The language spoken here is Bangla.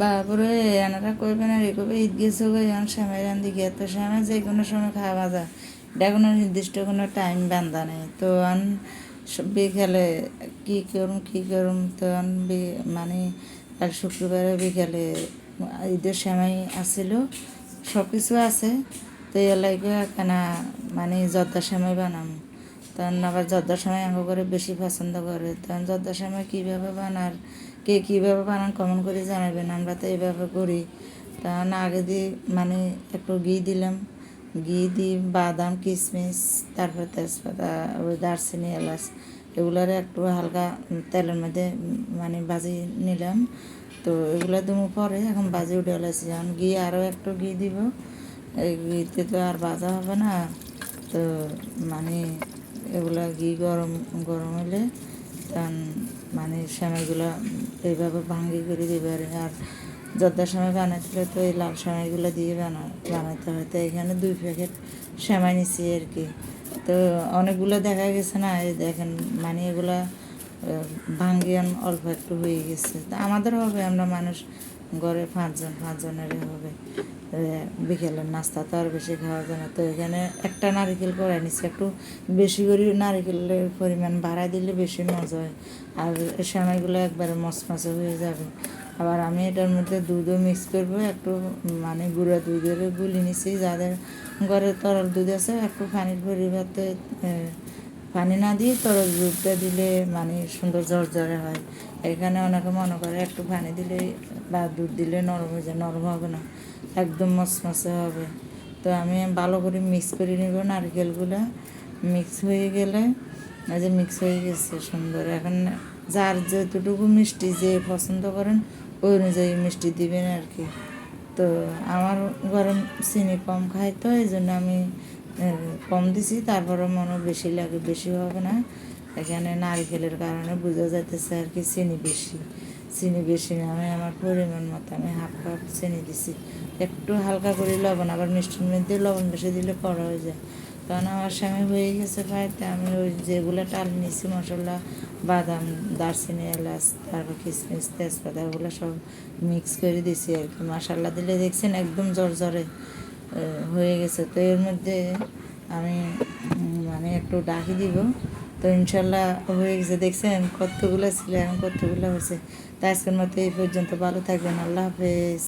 বাপরে এনারা কইবে না রে কইবে ঈদ গেছে গো, এখন সময় রান্ধি গিয়ে তো সময় যে কোনো সময় খাওয়া যায়। এটা কোনো নির্দিষ্ট কোনো টাইম বান্ধা নেই। তো আন বিকালে কী করুম কী করুম, তো আন মানে কাল শুক্রবারে বিকালে ঈদের সময় আসছিল সব কিছু আছে। তো এ লাগে কেনা মানে জর্দার সময় বানাম। তখন আবার জর্দার সময় আঙ্গ করে বেশি পছন্দ করে। তখন জর্দার সময় কীভাবে বানার, কে কীভাবে বানান কমন করে জানাবেন আমরা তো এইভাবে করি। তখন আগে দিয়ে মানে একটু ঘি দিলাম। ঘি দিই বাদাম কিশমিশ তারপর তেজপাতা, ওই দারচিনি, এলাচ, এগুলার একটু হালকা তেলের মধ্যে মানে ভাজি নিলাম। তো এগুলো দেবো পরে, এখন ভাজি উঠে এলাইছি এখন ঘি আরও একটু ঘি দিব। এই ঘিতে তো আর ভাজা হবে না। তো মানে এগুলা ঘি গরম গরম হলে মানে সময়গুলো এইভাবে ভাঙ্গি করে দিবে আর যদ্দার সময় বানাইছিল তো এই লাল সময়গুলো দিয়ে বানা বানাতে হয় তো এখানে দুই প্যাকেট সেমাই নিচ্ছি আর কি। তো অনেকগুলো দেখা গেছে না, এই দেখেন মানে এগুলা ভাঙ্গিয়ান অল্প একটু হয়ে গেছে। তা আমাদের হবে, আমরা মানুষ ঘরে পাঁচজন, পাঁচজনেরই হবে। বিকেলের নাস্তা তো আর বেশি খাওয়া যায় না। তো এখানে একটা নারিকেল করে নিচ্ছি একটু বেশি করে নারিকেলের পরিমাণ বাড়াই দিলে বেশি মজা হয়। আর সময়গুলো একবারে মচমচে হয়ে যাবে। আবার আমি এটার মধ্যে দুধও মিক্স করব, একটু মানে গুঁড়া দুধের গুলি নিচ্ছি যাদের ঘরে তরল দুধ আছে, একটু পানির পরিবর্তে পানি না দিয়ে তরল দুধটা দিলে মানে সুন্দর ঝরঝরে হয়। এখানে অনেকে মনে করে একটু পানি দিলে বা দুধ দিলে নরম হয়ে যায়, নরম হবে না, একদম মচমচে হবে। তো আমি ভালো করে মিক্স করে নিব নারকেলগুলো। মিক্স হয়ে গেলে যে মিক্স হয়ে গেছে সুন্দর। এখন যার যতটুকু মিষ্টি যে পছন্দ করেন, ওই অনুযায়ী মিষ্টি দিবেন আর কি। তো আমার গরম চিনি কম খাই তো, এই জন্য আমি কম দিছি তারপরে মনে বেশি লাগে বেশি হবে না। এখানে নারকেলের কারণে বোঝা যাইতেছে আর কি চিনি বেশি। চিনি বেশি না আমি আমার পরিমাণ মতো আমি হাফ কাপ চিনি দিছি। একটু হালকা করে লবণ আবার মিষ্টির মধ্যে লবণ বেশি দিলে কড়া হয়ে যায়। কারণ আমার স্বামী হয়ে গেছে পাইতে আমি ওই যেগুলো টাল নিয়েছি মশলা বাদাম দারচিনি এলাচ তারপর কিশমিশ তেজপাতা ওগুলো সব মিক্স করে দিছি আর কি। মশলা দিলে দেখছেন একদম জর্জরে আহ, হয়ে গেছে। তো এর মধ্যে আমি মানে একটু ডাকি দিব। তো ইনশাল্লাহ হয়ে গেছে। দেখছেন কতগুলো ছিল এখন কতগুলো হয়েছে। তো আজকের মতো এই পর্যন্ত। ভালো থাকবেন। আল্লাহ হাফেজ।